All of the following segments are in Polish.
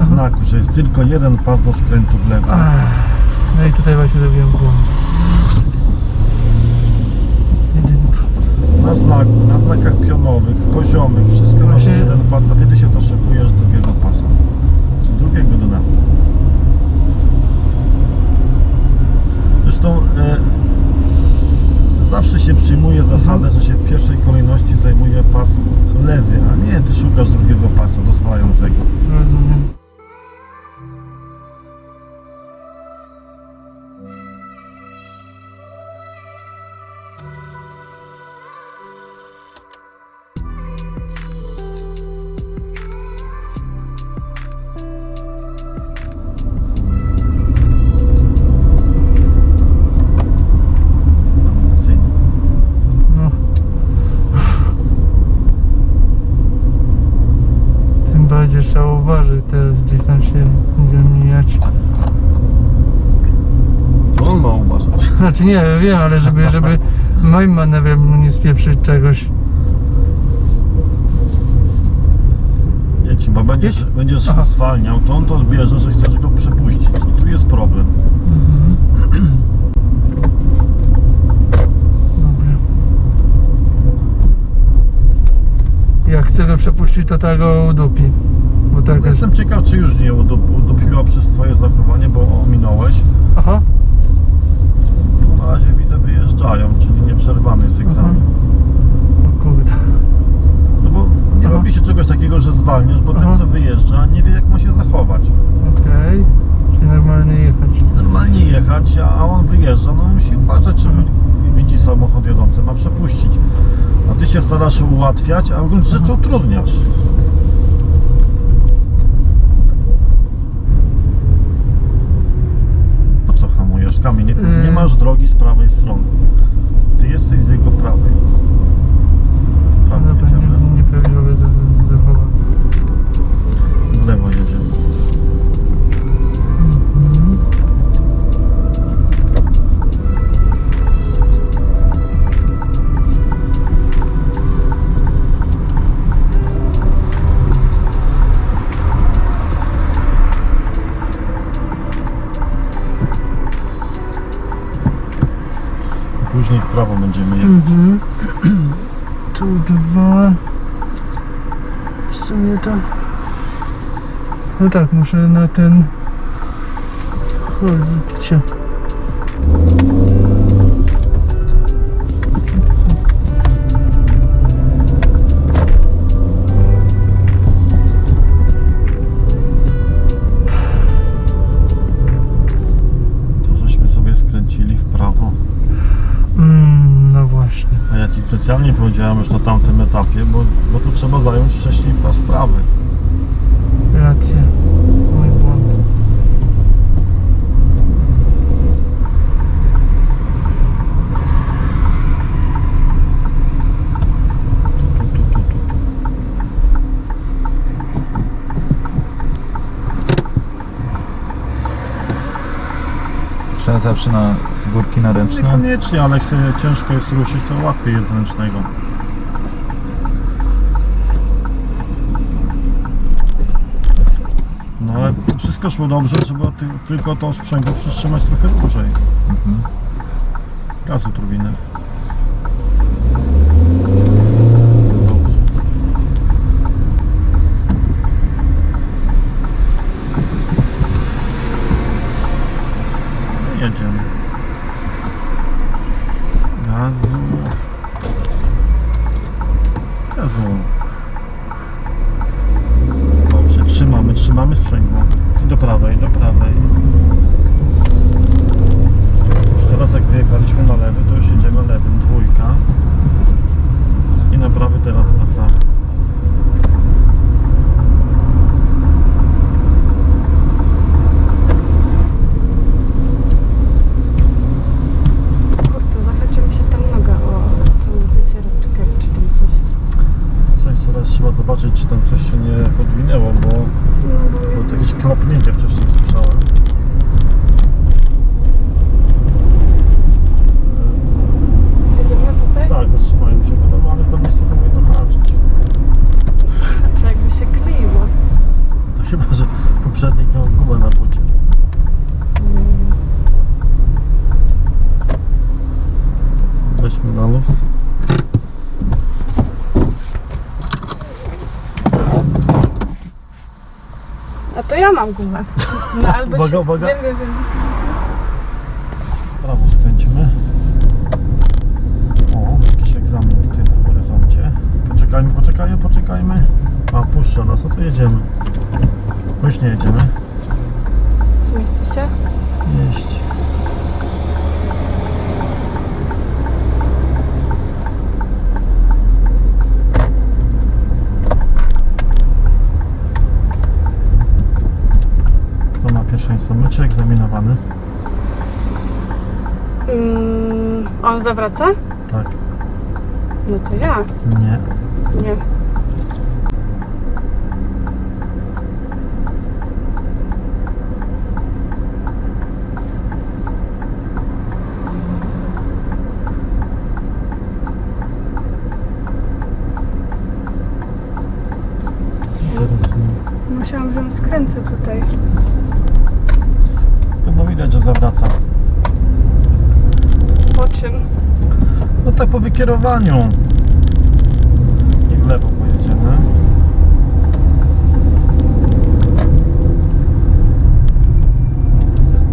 znaku, że jest tylko jeden pas do skrętu w lewo. Ach, No i tutaj właśnie zrobiłem błąd. Jedynka. Na znaku, na znakach pionowych, poziomych, wszystko masz Właśnie- jeden pas, a ty się doszukujesz drugiego pasa. Drugiego dodam. Zresztą e, zawsze się przyjmuje zasadę, że się w pierwszej kolejności zajmuje pas lewy, a nie ty szukasz drugiego pasa dozwalającego. Rozumiem. Znaczy nie, wiem, ale żeby, żeby moim manewrem nie spieprzyć czegoś. Jedź, bo będziesz, Jedź. będziesz Aha. zwalniał, to on to odbierze, że chcesz go przepuścić. I tu jest problem. Dobra. Jak chcę go przepuścić, to tak go udupi. Bo tak jest. Jestem ciekaw, czy już nie udup- udupiła przez twoje zachowanie, bo ominąłeś. Aha. Na razie widzę wyjeżdżają, czyli nieprzerwany jest egzamin. O kurde. No bo nie Aha. robi się czegoś takiego, że zwalniasz, bo Aha. ten co wyjeżdża nie wie jak ma się zachować. Okej. Czyli normalnie jechać. Normalnie jechać, a on wyjeżdża, no musi uważać, czy widzi samochód jadący, ma przepuścić. A ty się starasz ułatwiać, a w gruncie rzeczy utrudniasz. Po Kamień, nie, nie Yy. masz drogi z prawej strony. Ty jesteś z jego prawej. W prawo jedziemy. nie, nieprawidłowe Później w prawo będziemy jechać. Mhm. Tu dwa. W sumie to. No tak, muszę na ten. Chodzicie. Powiedziałem już na tamtym etapie, bo, bo tu trzeba zająć wcześniej pas prawy. Racja. Mój błąd. Trzeba zawsze na, z górki na ręczne. Niekoniecznie, ale jak się ciężko jest ruszyć, to łatwiej jest z ręcznego. No ale wszystko szło dobrze, trzeba ty, tylko to sprzęgło przytrzymać trochę dłużej. Mhm. Gazu turbiny. Dobrze. No Jedziemy. Gazu. Gazu. Dobrze, trzymamy, trzymamy sprzęgło. I do prawej, do prawej. Już teraz jak wyjechaliśmy na lewy, to już jedziemy lewym, dwójka. I na prawy teraz wracamy. Kurde, zahaczyła mi się tam noga o ja mam gumę. No, albo Uwaga, ci... uwaga. Wiem, wiem, wiem. Prawo skręcimy. O, jakiś egzamin tutaj na horyzoncie. Poczekajmy, poczekajmy, poczekajmy. A, puszcza nas, no to jedziemy. Już nie jedziemy. Zmieści się? Jeść. Kto ma pierwszeństwo? My czy egzaminowany? Mm, on zawraca? Tak. No to ja. Nie. Nie. Teraz nie. Myślałam, że on skręca tutaj. To bo widać, że zawraca. Po czym? No tak po wykierowaniu. I w lewo pojedziemy.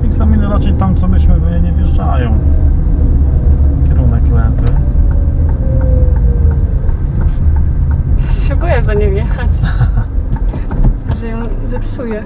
Egzaminy raczej tam, co myśmy byli, nie wjeżdżają. Kierunek lewy. boję za nim jechać. że ją zepsuje.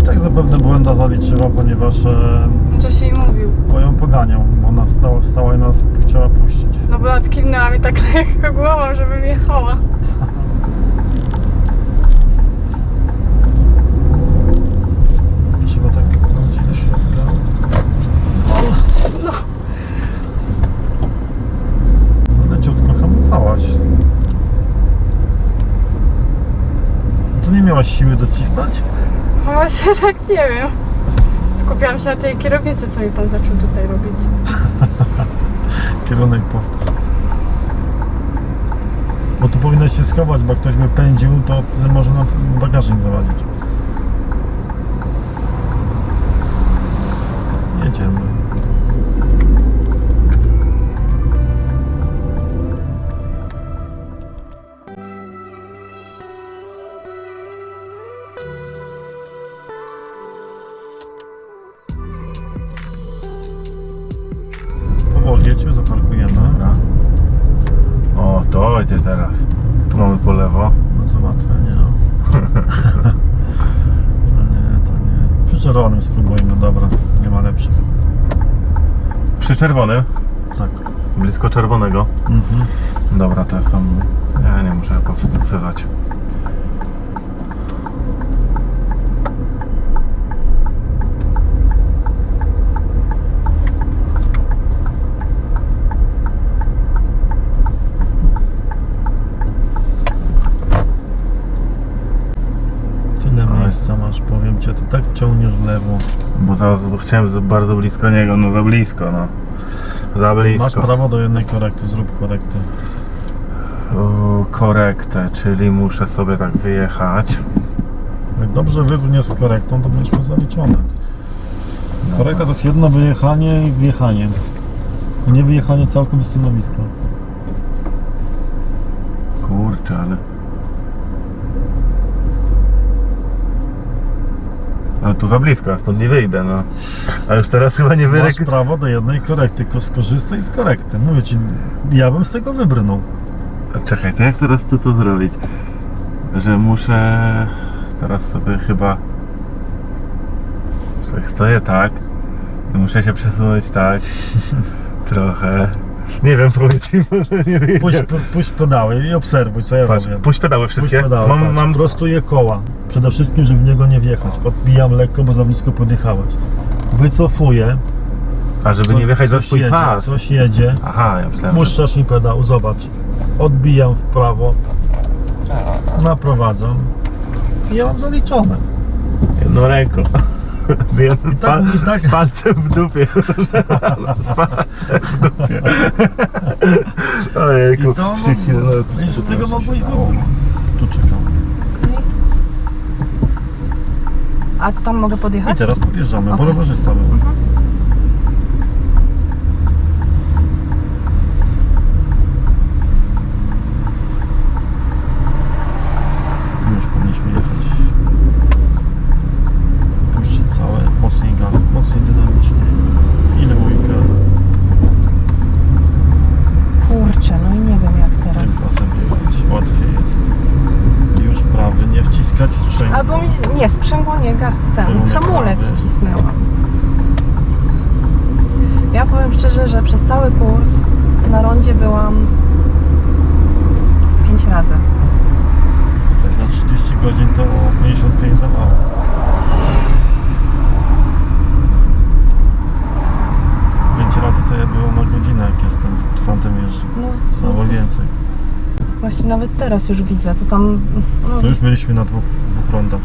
I tak zapewne błęda e, Co się jej mówił? bo ją poganiał, bo ona stała, stała i nas chciała puścić. No bo odkinęła mi tak lekko głową, żebym jechała. Trzeba tak wrócić do środka. No. Za leciutko hamowałaś. Tu nie miałaś siły docisnąć? No Właśnie tak nie wiem. Skupiałam się na tej kierownicy, co mi pan zaczął tutaj robić. Kierunek po. Bo tu powinnaś się schować, bo jak ktoś by pędził, to może nam bagażnik zawadzić. O, to idzie teraz. Tu mamy po lewo. No co łatwe, nie no. No nie, to nie. Przy czerwonym spróbujmy, dobra. Nie ma lepszych. Przy czerwonym. Tak. Blisko czerwonego. Mhm. Dobra, to są... Ja nie muszę wycofywać. Tyle Ale- miejsca masz, powiem cię, to tak ciągniesz w lewo. Bo zaraz bo chciałem bardzo blisko niego, no za blisko, no. Za Masz blisko. prawo do jednej korekty, zrób korektę. Korektę, czyli muszę sobie tak wyjechać. Jak dobrze wybrniesz z korektą, to będziesz miał zaliczone. Korekta to jest jedno wyjechanie i wjechanie. Nie wyjechanie całkiem z stanowiska. Kurczę, ale... Ale tu za blisko, ja stąd nie wyjdę, no. A już teraz chyba nie Masz wyrek... prawo do jednej korekty, tylko skorzystaj z korekty. Mówię ci, ja bym z tego wybrnął. Czekaj, to jak teraz to, to zrobić? Że muszę... Teraz sobie chyba... Że jak stoję tak i muszę się przesunąć tak trochę. Nie wiem, powiedz może nie Puść, wiedziałem. pu- puść pedały i obserwuj, co ja Patrz, robię. puść pedały Puść wszystkie. pedały, mam, mam Prostuję koła. Przede wszystkim, żeby w niego nie wjechać. Odbijam lekko, bo za blisko podjechałeś. Wycofuję. A żeby nie wjechać za coś swój jedzie, pas. Coś jedzie. Aha, ja myślałem, że... Puszczasz mi pedał, zobacz. Odbijam w prawo. Naprowadzam. I ja mam zaliczone. Jedną ręką. Z jednym I tak- pal- i tak- z palcem w dupie. z palcem w dupie. Ojejku, I to no, I z tego mogło i było. Tu czekam. Okej. A tam mogę I podjechać? teraz podjeżdżamy, bo Okej. rowerzysta był. Mhm. Już powinniśmy jechać. Puścić całe, mocniej gaz, mocniej dynamicznie. I dwójkę. Kurczę, no i nie wiem jak Tym teraz. pasem jechać. Łatwiej jest. I już prawy, nie wciskać sprzęgła. Albo mi się, nie, sprzęgło nie, gaz ten, hamulec wcisnęłam. Ja powiem szczerze, że przez cały kurs na rondzie byłam z pięć razy. Tak na 30 godzin to 55 za mało. Pięć razy to ja byłem na godzinę, jak jestem z kursantem jeżdżę. No, Albo więcej. właśnie nawet teraz już widzę, to tam no, już byliśmy na dwóch, dwóch rondach.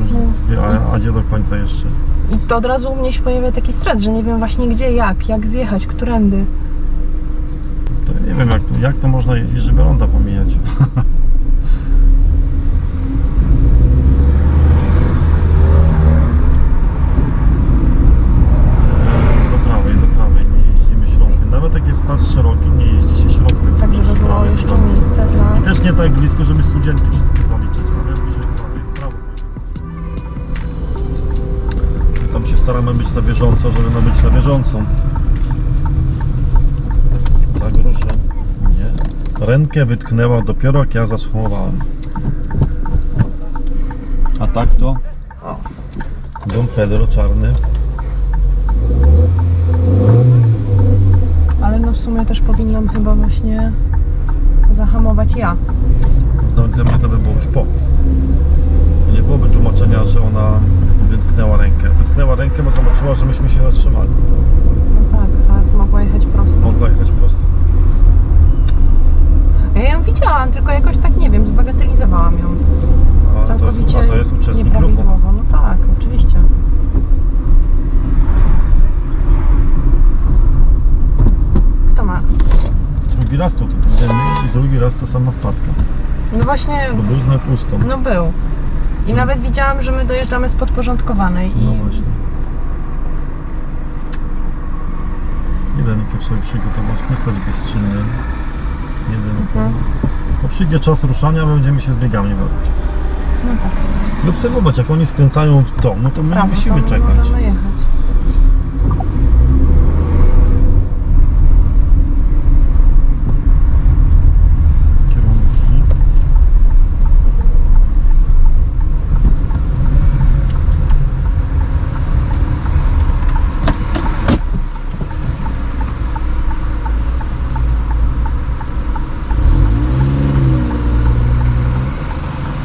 Już No. a, a gdzie do końca jeszcze? i to od razu u mnie się pojawia taki stres, że nie wiem właśnie gdzie, jak, jak zjechać, którędy. To ja nie wiem jak to, jak to można jeździć, żeby ronda pomijać. być na bieżąco. Zagrożę. Nie. Rękę wytknęła dopiero jak ja zatrzymowałem. A tak to. Don Pedro czarny. Ale no w sumie też powinnam chyba właśnie zahamować ja. No dla mnie to by było już po. Nie byłoby tłumaczenia, że ona wytknęła rękę. Wytknęła rękę, bo zobaczyła, że myśmy się zatrzymali. No tak, a mogła jechać prosto. Mogła jechać prosto. Ja ją widziałam, tylko jakoś tak nie wiem, zbagatelizowałam ją. A to jest, Całkowicie a to jest uczestnik ruchu. nieprawidłowo. No tak, oczywiście. Kto ma? Drugi raz tutaj będziemy i drugi raz ta sama wpadka. No właśnie, Bo był znak pustą. no był. I nawet widziałam, że my dojeżdżamy z podporządkowanej i No właśnie. Jedynkę sobie przygotować, nie stać bezczynny. Jedynkę. Mhm. To przyjdzie czas ruszania, będziemy się z biegami bawić. no tak, obserwować, jak oni skręcają w to, no to my prawo, musimy to my czekać. możemy jechać. Kierunki.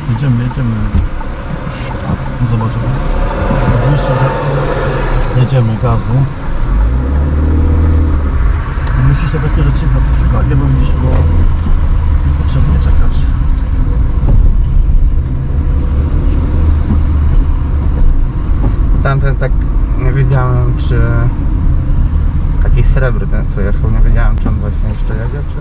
Jedziemy, jedziemy. Zobaczymy. Widzisz, że jedziemy gazu. Musisz na takie rzeczy zwracać uwagę, bo widzisz go niepotrzebnie czekasz. Tamten tak nie czy taki srebrny ten co jechał, nie wiedziałem, czy on właśnie jeszcze jedzie, czy...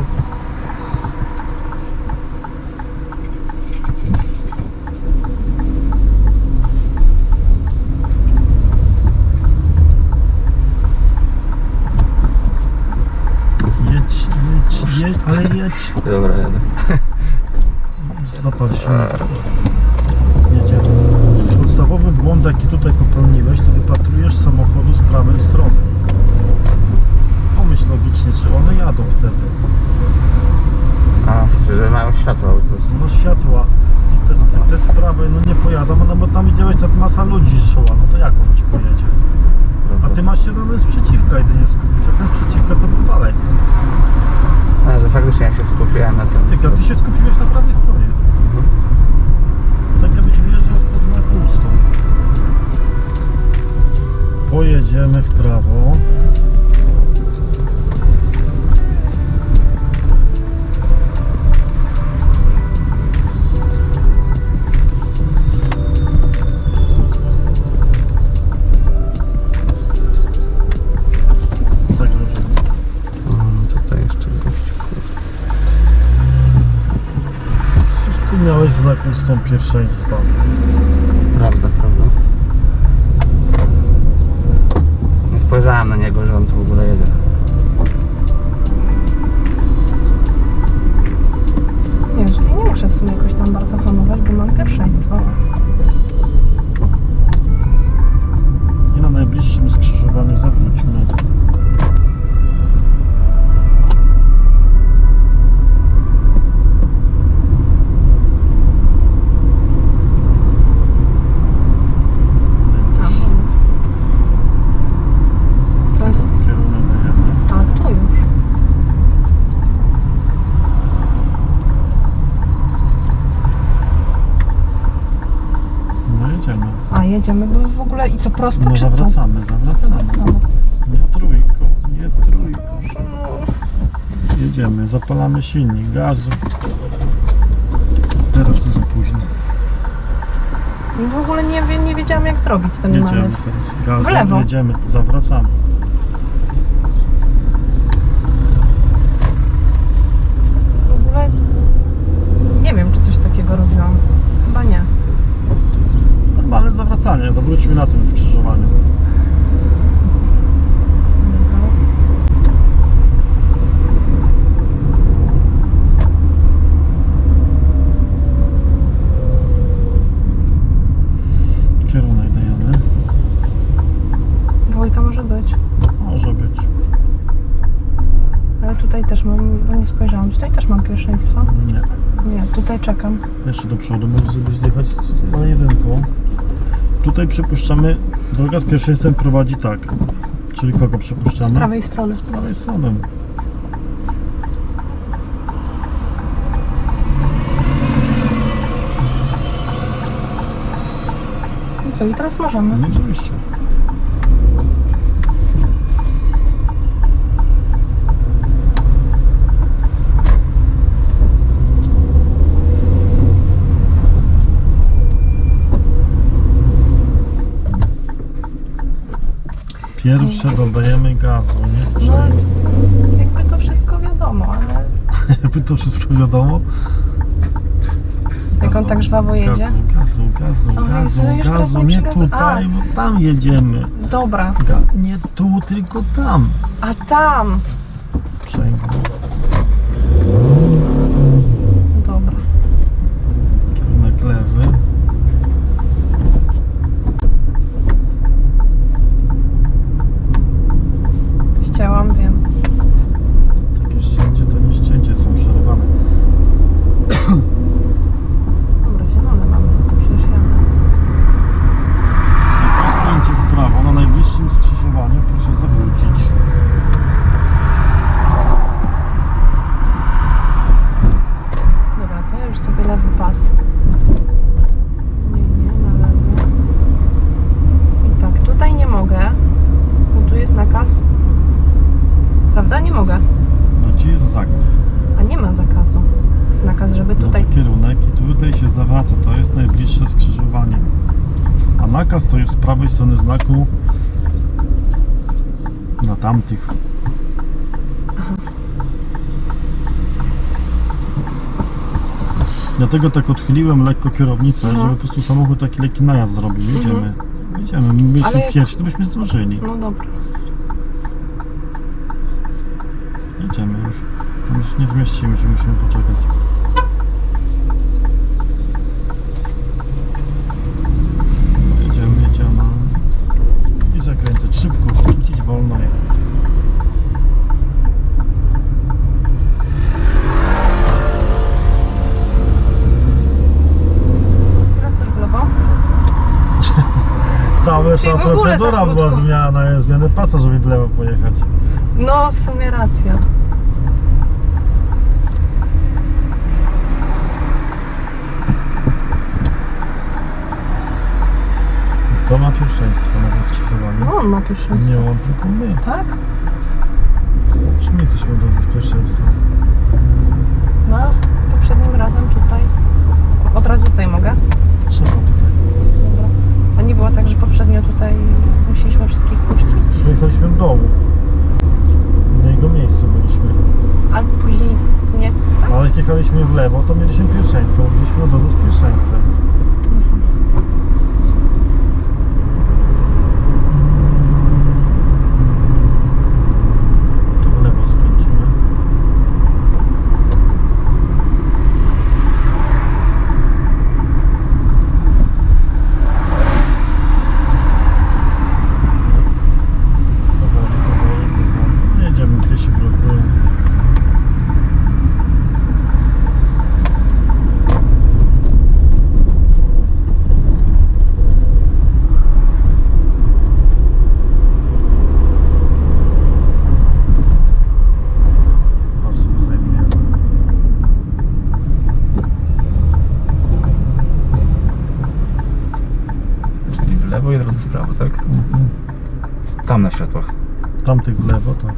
Jedź, jedź, jedź, ale jedź. Dobra, jadę. Zapal silnik. Jedziemy. Podstawowy błąd, jaki tutaj popełniłeś, to wypatrujesz samochodu z prawej strony. Pomyśl logicznie, czy one jadą wtedy. A, w sensie, że mają światła po prostu. No światła. I te, te, te z prawej, no nie pojadą, no bo tam widziałeś, ta masa ludzi szła, no to jak on ci pojedzie? A ty masz się do sprzeciwka jedynie skupić, a ten sprzeciwka to był dalej. A, że faktycznie ja się skupiłem na tym. Tylko ty się skupiłeś na prawej stronie. Tak jakbyś wyjeżdżał spod znaku ustą. Pojedziemy w prawo. Ustąp pierwszeństwa. Prawda, prawda. Nie spojrzałem na niego, że on tu w ogóle jedzie. Nie wiem, tutaj nie muszę w sumie jakoś tam bardzo hamować, bo mam pierwszeństwo. I na najbliższym skrzyżowaniu zawróćmy. Tam. To jest... Kierunek dajemy. A, tu już. No jedziemy. A, jedziemy, bo w ogóle... I co, prosto No czy zawracamy, zawracamy. Zawracamy. Nie trójką, nie trójką. Jedziemy, zapalamy silnik, gazu. Teraz to za późno. W ogóle nie, wie- nie wiedziałam jak zrobić ten Jedziemy manewr. teraz. Gazu, W lewo. jedziemy, zawracamy. W ogóle nie wiem, czy coś takiego robiłam. Chyba nie. Normalne zawróćmy na tym skrzyżowaniu. Kierunek dajemy. Dwójka może być. Może być. Ale tutaj też mam, bo nie spojrzałam. Tutaj też mam pierwszeństwo. Nie. Nie, tutaj czekam. Jeszcze do przodu, może sobie jechać na jedynką. Tutaj przypuszczamy, droga z pierwszeństwem prowadzi tak. Czyli kogo przypuszczamy? Z prawej strony. Z prawej strony. Co, i teraz możemy. No oczywiście. Pierwsze dodajemy gazu, nie No, sprzęt. jakby to wszystko wiadomo, ale Jakby to wszystko wiadomo. jak on tak żwawo jedzie. Gazu, gazu, gazu, gazu, teraz gazu, nie gazu. tutaj, bo tam jedziemy. Dobra. Ga nie tu, tylko tam. A tam! Sprzęgło. Dobra. Kierunek lewy. Ścięłam, wiem. Takie ścięcie to nie ścięcie, są przerywane. Dobra, zielone mamy. Przecież jadę. Po skręcie w prawo na najbliższym skrzyżowaniu proszę zawrócić. Dobra, to ja już sobie lewy pas zmienię na lewy. I tak, tutaj nie mogę, bo tu jest nakaz. Prawda? Nie mogę. No ci jest zakaz. A nie ma zakazu. Jest nakaz, żeby tutaj. No to kierunek i tutaj się zawraca. To jest najbliższe skrzyżowanie. A nakaz to jest z prawej strony znaku na tamtych. Dlatego tak odchyliłem lekko kierownicę, Mhm. żeby po prostu samochód taki lekki najazd zrobił. Jedziemy. Jedziemy. My byliśmy jak- pierwsi, to byśmy zdążyli. No dobra. Jedziemy już. Już nie zmieścimy się, musimy poczekać. Czyli cała w ogóle za procedura była krótko. zmiana, zmiany pasa, żeby w lewo pojechać. No, w sumie racja. Kto ma pierwszeństwo na tym skrzyżowaniu? No, on ma pierwszeństwo. Nie on, tylko my. Tak? Czy my jesteśmy do pierwszeństwa? No, a z poprzednim razem tutaj. Od razu tutaj mogę? Trzeba tutaj. Dobra. A nie było tak, że poprzednio tutaj musieliśmy wszystkich puścić? Pojechaliśmy do dołu. Na jego miejscu byliśmy. a później nie. Ale jak jechaliśmy w lewo, to mieliśmy pierwszeństwo. Byliśmy od razu z pierwszeństwem. Tu w lewo skręcimy. Powoli, powoli, powoli. Jedziemy, gdzie się blokują. Was sobie zajmujemy. Czyli w lewo i od razu w prawo, tak? Tam na światłach. Tamtych w lewo, tak.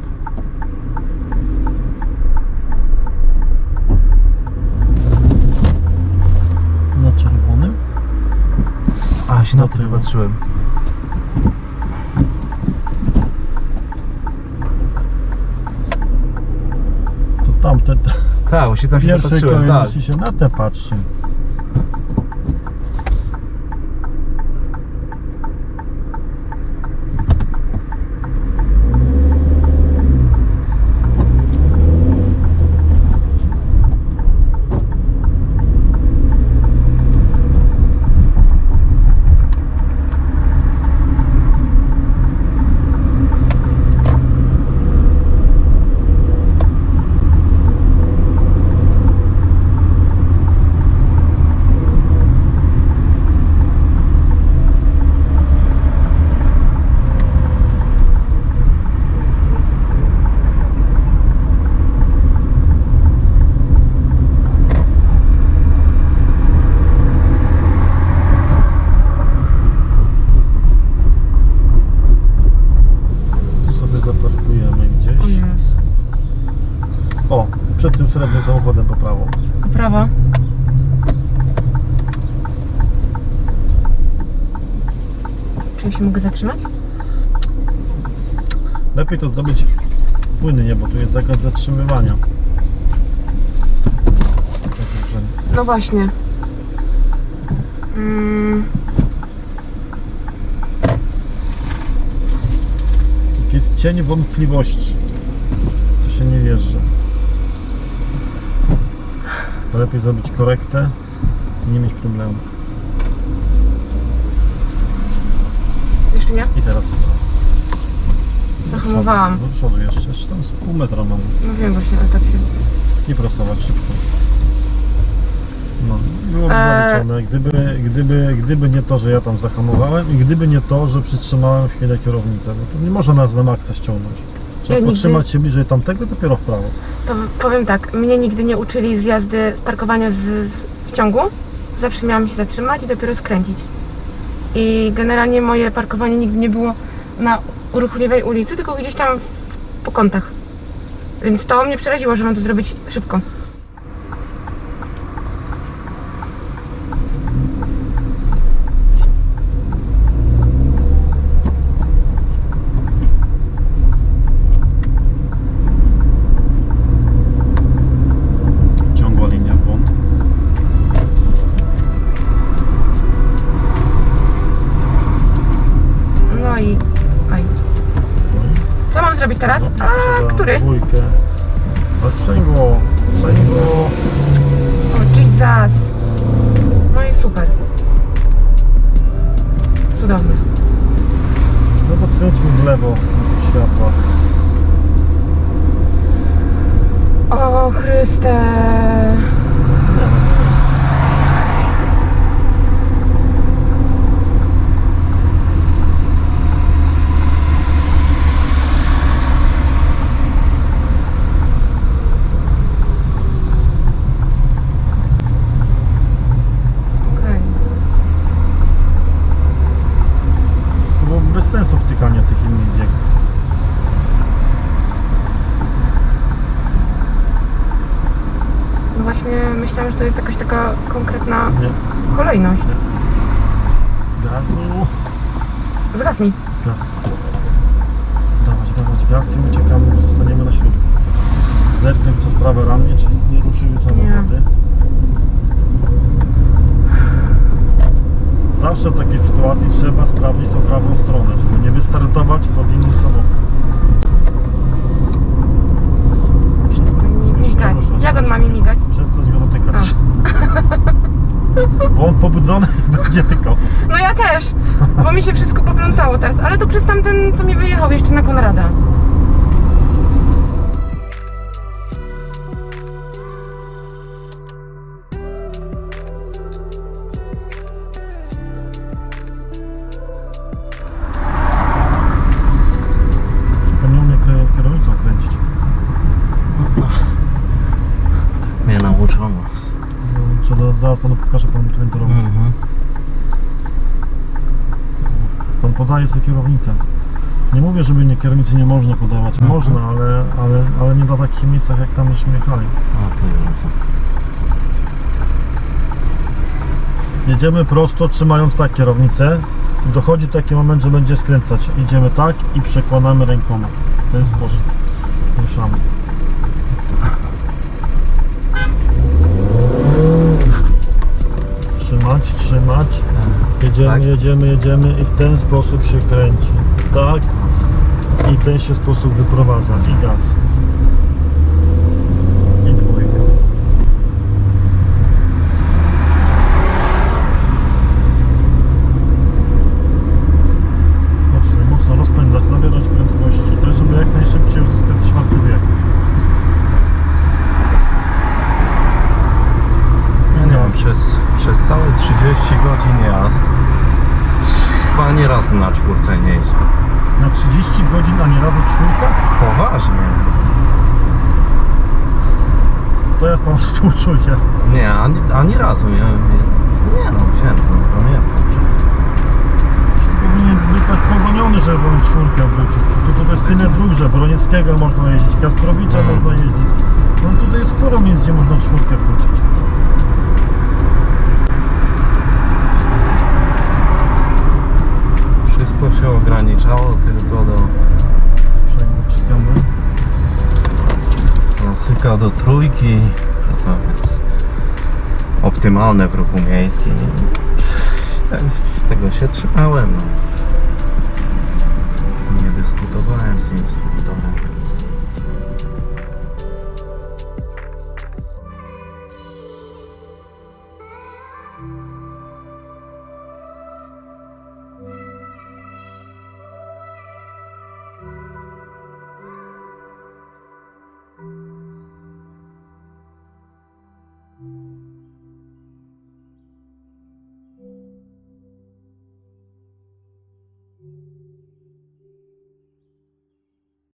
Na czerwonym? A, się Na to tył. zobaczyłem. To tamte, Tak, właśnie tam się pierwsze zapatrzyłem, tak. kolejności się na te patrzy. Tu sobie zaparkujemy gdzieś. O jest. O, przed tym srebrnym samochodem po prawo. Prawo. Czy się? Lepiej to zrobić płynnie, bo tu jest zakaz zatrzymywania. No właśnie. Mm, jest cień wątpliwości. To się nie wjeżdża. To lepiej zrobić korektę i nie mieć problemu. Nie? I teraz Zahamowałam. Do przodu jeszcze, jeszcze tam z pół metra mam. No wiem właśnie, ale tak się... I prostować szybko. No, byłoby Eee. zaliczone. Gdyby, gdyby, gdyby nie to, że ja tam zahamowałem i gdyby nie to, że przytrzymałem w chwilę kierownicę, no to nie można nas na maksa ściągnąć. Trzeba Ja nigdy- się bliżej tamtego, dopiero w prawo. To powiem tak, mnie nigdy nie uczyli z jazdy, z parkowania z, z, w ciągu. Zawsze miałam się zatrzymać i dopiero skręcić. I generalnie moje parkowanie nigdy nie było na uruchliwej ulicy, tylko gdzieś tam w, po kątach. Więc to mnie przeraziło, że mam to zrobić szybko. Ciągła linia, błąd. No i... Aj. Co mam zrobić teraz? A, Trzeba który? Dwójkę. A sprzęgło, sprzęgło. O, Jesus. No i super. Cudownie. No to skręćmy w lewo na tych światłach. O Chryste. Okej. To było bez sensu wtykania tych innych biegów. No właśnie myślałam, że to jest jakaś taka konkretna Nie. kolejność. Gazu. Zgas mi. Gaz. Dawać, dawać gaz i uciekamy, zostaniemy na środku. zerknąć przez prawe ramię, czy nie ruszyły samochody. Zawsze w takiej sytuacji trzeba sprawdzić tą prawą stronę, żeby nie wystartować pod inny samochód. Przestań mi Już nie migać. Jak on ma mi migać? Bo on pobudzony będzie tykał. No ja też, bo mi się wszystko poplątało teraz, ale to przez tamten, co mi wyjechał jeszcze na Konrada. Podaje sobie kierownicę. Nie mówię, żeby nie, kierownicy nie można podawać. Mhm. Można, ale, ale, ale nie na takich miejscach, jak tam żeśmy jechali. Okej. Jedziemy prosto, trzymając tak kierownicę. Dochodzi taki moment, że będzie skręcać. Idziemy tak i przekładamy rękoma. W ten sposób. Ruszamy. Trzymać, trzymać. Jedziemy, Tak. jedziemy, jedziemy i w ten sposób się kręci. Tak. I w ten się sposób wyprowadza. I gaz. I dwójka. Mocno, mocno rozpędzać, nabierać prędkości, tak żeby jak najszybciej uzyskać czwarty wiek. Ja nie wiem, przez, przez całe 30 godzin jazd chyba ani razu na czwórce nie jeździ. Na 30 godzin, a nie razy czwórka? Poważnie. To ja pan współczuję. Nie, ani, ani razu nie. Nie, nie no, wziąłem, no, pamiętam to powinien być tak pogoniony, żeby on czwórkę wrzucił. Tu, tu jest tyle dróg, że Bronieckiego można jeździć, Kasprowicza Mm. można jeździć. No tutaj jest sporo miejsc, gdzie można czwórkę wrzucić. Wszystko się ograniczało tylko do Sprzęgło wciskamy. klasyka do trójki. To, jest optymalne w ruchu miejskim. Te- Tego się trzymałem. No. Nie dyskutowałem z instruktorem.